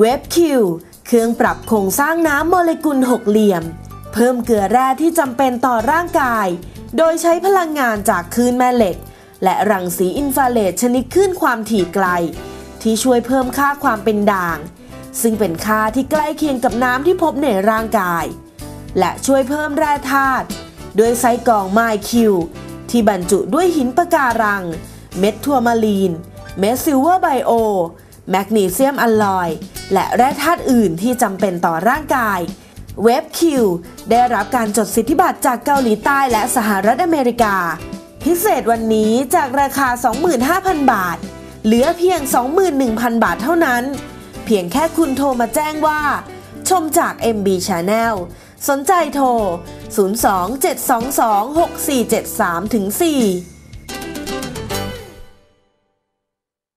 เว็บคิวเครื่องปรับโครงสร้างน้ำโมเลกุลหกเหลี่ยม เพิ่มเกลือแร่ที่จำเป็นต่อร่างกาย โดยใช้พลังงานจากคลื่นแม่เหล็ก และรังสีอินฟราเรดชนิดคลื่นความถี่ไกล ที่ช่วยเพิ่มค่าความเป็นด่าง ซึ่งเป็นค่าที่ใกล้เคียงกับน้ำที่พบในร่างกาย และช่วยเพิ่มแร่ธาตุด้วยไซกองไมคิวที่บรรจุด้วยหินปะการัง เม็ดทัวมาลีน เม็ดซิลเวอร์ไบโอ แมกนีเซียมอลลอย และแร่ธาตุอื่นที่จำเป็นต่อร่างกาย เว็บคิวได้รับการจดสิทธิบัตรจากเกาหลีใต้และสหรัฐอเมริกา พิเศษวันนี้จากราคา 25,000 บาท เหลือเพียง 21,000 บาทเท่านั้น เพียงแค่คุณโทรมาแจ้งว่า ชมจาก MB Channel สนใจโทร 027226473ถึง4